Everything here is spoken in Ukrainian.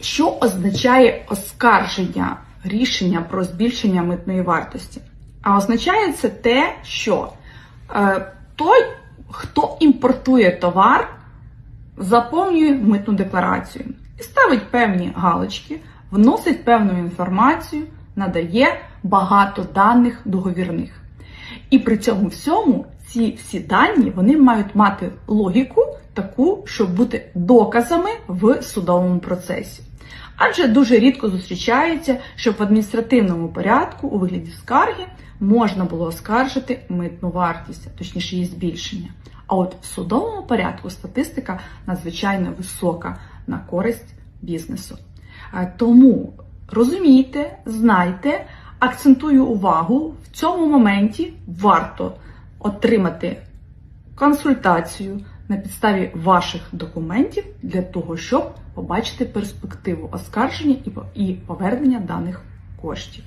Що означає оскарження рішення про збільшення митної вартості? А означає це те, що е, той, хто імпортує товар, заповнює митну декларацію і ставить певні галочки, вносить певну інформацію, надає багато даних договірних. І при цьому всьому ці всі дані вони мають мати логіку таку, щоб бути доказами в судовому процесі. Адже дуже рідко зустрічається, щоб в адміністративному порядку у вигляді скарги можна було оскаржити митну вартість, точніше її збільшення. А от в судовому порядку статистика надзвичайно висока на користь бізнесу. Е, Тому розумійте, знайте, акцентую увагу, в цьому моменті варто отримати консультацію на підставі ваших документів для того, щоб побачити перспективу оскарження і по- і повернення даних коштів.